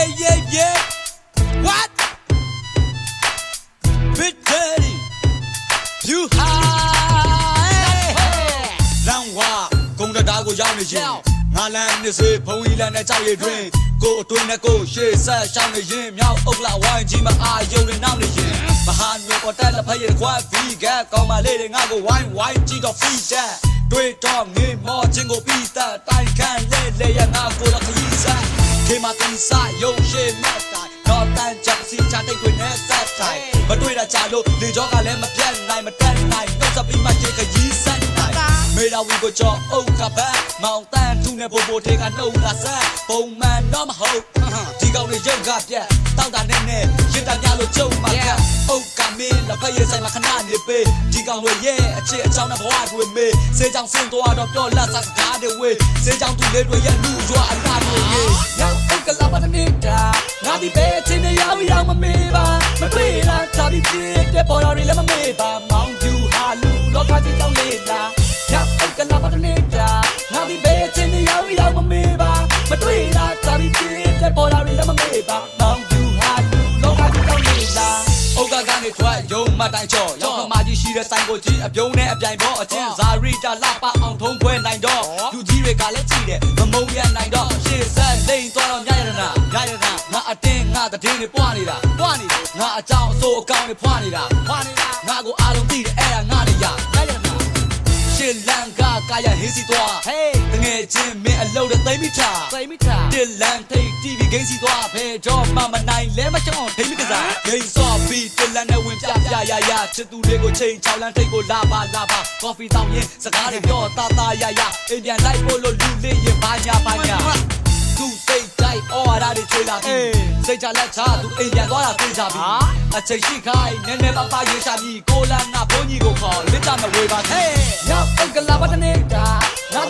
yeah, yeah, yeah. What? Bit dirty. You high. Lan wa, ကုန်းတတားကိုရောက်နေရင်ငါလန်းနေစေဘုံကြီးလန်းနဲ့ကြောက်ရည်တွင်ကိုအတွင်းနဲ့ကိုရှေ့ဆက်ရှောင်းနေရင်မြောက်အုပ်လာဝိုင်းကြီးမအာရုံနဲ့နောက်နေရင်မဟာနွေပေါ်တက်လက်ဖက်ရည်ခွာဗီဂန်ကောင်းမလေးတွေငါကိုဝိုင်းဝိုင်းကြည့်တော့ဖီးချက်တွေ့တော့ငေးမောချင်းကိုပြီးတာတိုင်ခံလေလေရငါကိုလည်းခရီးစား ခေမတင်စာရုံရှိမဲ့တိုင်တော့တန်ချက်စီချတိတ်ခွေနဲ့ဆက်တိုင်မတွေ့တာကြလို့လေကြောကလည်းမပြတ်နိုင်မတက်နိုင် မေရာဝီကိုကြောအုတ်ကပတ်မောင်တန်သူနဲ့ပို့ပို့ထေကနှုတ်ကဆက်ပုံမှန်တော့မဟုတ်ဒီကောင်တွေရုပ်ကပြက်တောက်တာနဲ့နဲ့ရင်တပြလို့ကြုံမှာကအုတ်ကမင်းလက်ဖက်ရည်ဆိုင်မှာခဏနေပေးဒီကောင်တွေရဲ့အချစ်အချောင်းနဲ့ဘဝတွေမေးစေးကြောင်ဆင်းသွားတော့ပြောလက်စားစကားတွေဝေးစေးကြောင်သူလေးတွေရဲ့လူရွာအလားတွေရေးရောက်အုတ်ကလာပါတနေတာငါဒီပဲချင်းနေရောက်ရောက်မမေးပါမတွေ့လား မတိုင်ချော့ရောက်ခမာကြီးရှိတဲ့ဆိုင်ကိုကြီးအပြုံးနဲ့အပြိုင်ပေါ်အချင်းဇာရီတာလှပအောင်ထုံးခွဲနိုင်တော့လူကြီးတွေကလည်းကြည့်တယ်မမုံရနိုင်တော့ရှေ့ဆက်လိန်သွားတော့ညရနာညရနာငါအတင်းငါတည်င်းတွေပွားနေတာပွားနေတာငါအကြောင်းအဆိုးအကောင်တွေဖွားနေတာဖွားနေတာငါကိုအားလုံးသိတယ်အဲ့ဒါငါတွေရညရနာရှေ့လန် ကကာယဟင်းစီသွား Hey တငယ်ချင်းမင်းအလုပ်တဲ့သိမ့်မိတာစိတ်မိတာတစ်လန်ထိတ် TV ဂိမ်းစီသွားဖဲတော့မမနိုင်လဲမချောင်းထိတ်မိကစားဂိမ်းစော့ပြီးတစ်လန်နဲ့ဝင်ပြပြရရချစ်သူတွေကိုချိန်ချောင်းလန်းထိတ်ကိုလာပါလာပါကော်ဖီတောင်းရင်စကားတွေပြောတာတာရရအိမ်ပြန်လိုက်ဖို့လို့လူလေးရင်ဘာညာဘာညာသူစိတ်တိုင်းအော်ရတာတွေချွေလာပြီစိတ်ချလက်ချသူအိမ်ပြန်သွားတာသိကြပြီအချိန်ရှိခိုင်းနည်းနည်းပါးပါရေးချပြီကိုလန်ကဘုန်းကြီးကိုခေါ်လက်ကြမဝေပါဟေး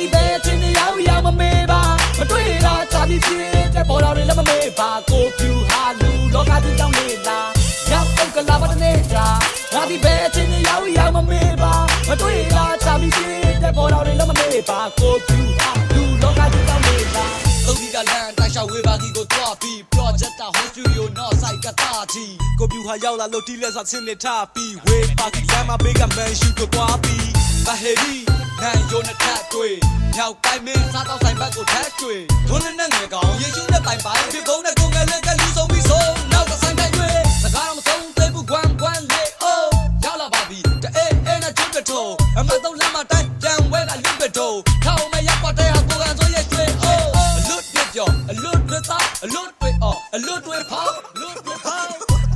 ဒီပဲချင်းနေရောက်ရောက်မမေးပါမတွေ့လားသာပြီးပြည့်တဲ့ပေါ်တော်တွေလည်းမမေးပါကိုပြူဟာလူလောကကြီးကြောင့်လေးလားရောက်အုတ်ကလာပါတနေတာငါဒီပဲချင်းနေရောက်ရောက်မမေးပါမတွေ့လားသာပြီးပြည့်တဲ့ပေါ်တော်တွေလည်းမမေးပါကိုပြူဟာလူလောကကြီးကြောင့်လေးလားသုံးဒီကလန်တိုက်ရှောက်ဝေးပါကြီးကိုတွားပြီး project တာ home studio တော့ site ကတာကြီးကိုပြူဟာရောက်လာလို့တီးလက်စွာဆင်းနေထားပြီးဝေးပါကြီးလမ်းမှာဘေးက man shoot ကိုတွားပြီးဗဟေရီ နိုင်ယိုနဲ့ထပ်တွေ့မြောက်ပိုင်းမင်းစားတော့ဆိုင်ဘက်ကိုထပ်တွေ့ဒွန်းနဲ့ငယ်ကောင်ရေရှုနဲ့ပိုင်ပိုင်ဖြစ်ကုန်တဲ့ကိုငယ်လေးကလူဆုံးပြီးဆုံးနောက်ကဆိုင်တိုင်းတွေ့စကားတော့မဆုံးသေးဘူးကွမ်ကွမ်လေးအိုးရောက်လာပါပြီတအေးအေးနဲ့ကျွတ်တိုးအမတော့လမ်းမှာတိုင်းပြန်ဝဲကလွတ်ပတိုးထောင်မရောက်ပါတဲ့ဟာကိုကန်ဆိုရဲ့ကျွေးအိုးအလွတ်ပြပြောအလွတ်တွေသားအလွတ်တွေအော်အလွတ်တွေဖောက်အလွတ်တွေဖောက်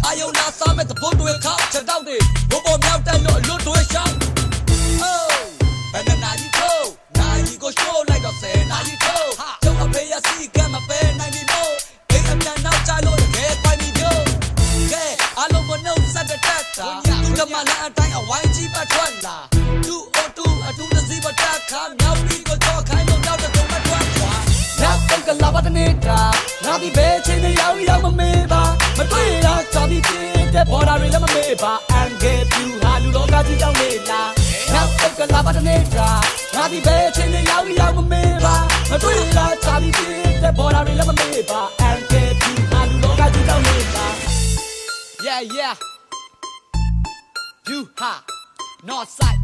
အာယုံနာစားမဲ့တပုတ်တွေခောက်ချက်တော့တွေဘောပေါ်မြောက်တက်လို့အလွတ် the mala a time a wine chi pa chuan la. Tu o tu a tu the zi ba ta kha now we go to khai no now the go ma chuan chuan. နောက်အုတ်ကလာပါတနေတာငါဒီပဲချင်းနေရောက်ရောက်မမေးပါမတွေ့လားသာပြီးပြည့်တဲ့ပေါ်တော်တွေလည်းမမေးပါအန်ဂေပြူဟာလူလောကကြီးကြောင့်လေးလားနောက်အုတ်ကလာပါတနေတာငါဒီပဲချင်းနေရောက်ရောက်မမေးပါမတွေ့လားသာပြီးပြည့်တဲ့ပေါ်တော်တွေလည်းမမေးပါအန်ဂေပြူဟာလူလောကကြီးကြောင့်လေးလား Yeah, yeah. You ha, north side.